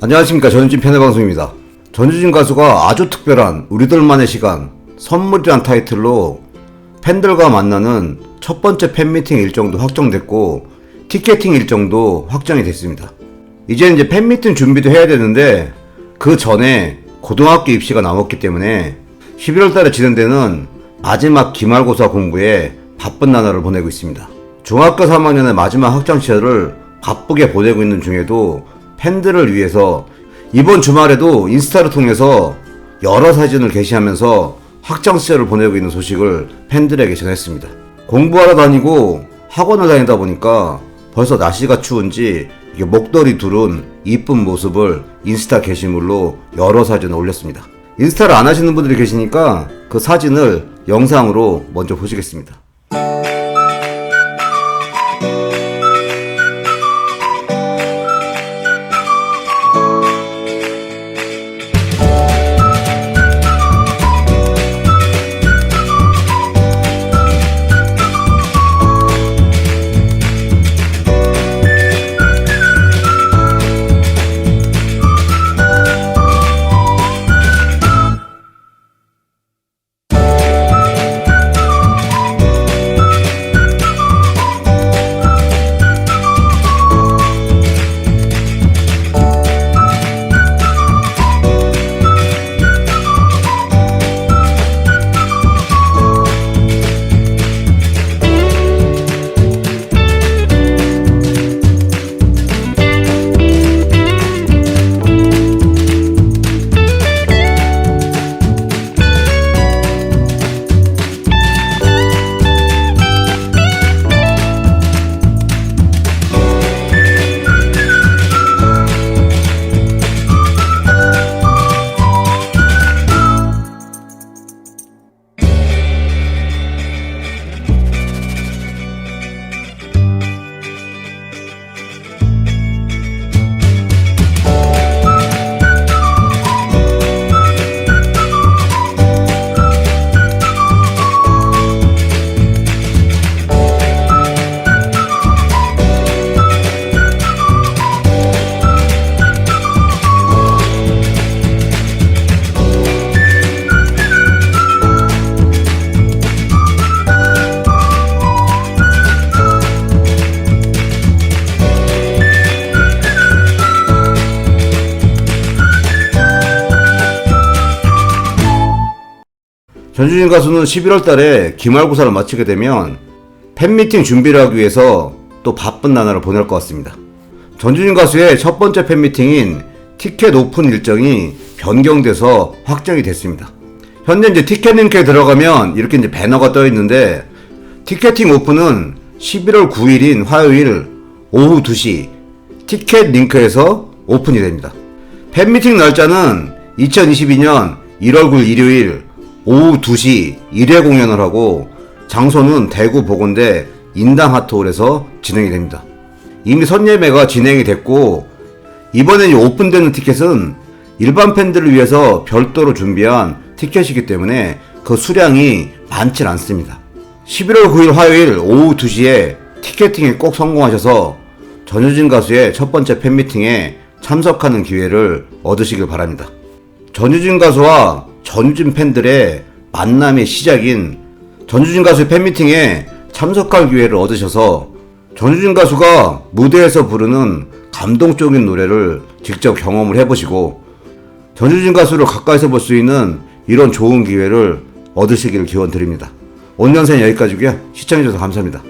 안녕하십니까 전유진 패널방송입니다. 전유진 가수가 아주 특별한 우리들만의 시간 선물이란 타이틀로 팬들과 만나는 첫 번째 팬미팅 일정도 확정됐고 티켓팅 일정도 확정이 됐습니다. 이제 이제 팬미팅 준비도 해야 되는데 그 전에 고등학교 입시가 남았기 때문에 11월 달에 진행되는 마지막 기말고사 공부에 바쁜 나날을 보내고 있습니다. 중학교 3학년의 마지막 학창 시절을 바쁘게 보내고 있는 중에도 팬들을 위해서 이번 주말에도 인스타를 통해서 여러 사진을 게시하면서 학창 시절을 보내고 있는 소식을 팬들에게 전했습니다. 공부하러 다니고 학원을 다니다 보니까 벌써 날씨가 추운지 목도리 두른 이쁜 모습을 인스타 게시물로 여러 사진을 올렸습니다. 인스타를 안 하시는 분들이 계시니까 그 사진을 영상으로 먼저 보시겠습니다. 전주진 가수는 11월 달에 기말고사를 마치게 되면 팬미팅 준비를 하기 위해서 또 바쁜 나날을 보낼 것 같습니다. 전주진 가수의 첫 번째 팬미팅인 티켓 오픈 일정이 변경돼서 확정이 됐습니다. 현재 이제 티켓 링크에 들어가면 이렇게 이제 배너가 떠 있는데 티켓팅 오픈은 11월 9일인 화요일 오후 2시 티켓 링크에서 오픈이 됩니다. 팬미팅 날짜는 2022년 1월 9일 일요일 오후 2시 1회 공연을 하고 장소는 대구 보건대 인당 하트홀에서 진행이 됩니다. 이미 선예매가 진행이 됐고 이번에 이 오픈되는 티켓은 일반 팬들을 위해서 별도로 준비한 티켓이기 때문에 그 수량이 많진 않습니다. 11월 9일 화요일 오후 2시에 티켓팅에 꼭 성공하셔서 전효진 가수의 첫 번째 팬미팅에 참석하는 기회를 얻으시길 바랍니다. 전유진 가수와 전유진 팬들의 만남의 시작인 전유진 가수의 팬미팅에 참석할 기회를 얻으셔서 전유진 가수가 무대에서 부르는 감동적인 노래를 직접 경험을 해보시고 전유진 가수를 가까이서 볼 수 있는 이런 좋은 기회를 얻으시기를 기원 드립니다. 영상 여기까지고요. 시청해주셔서 감사합니다.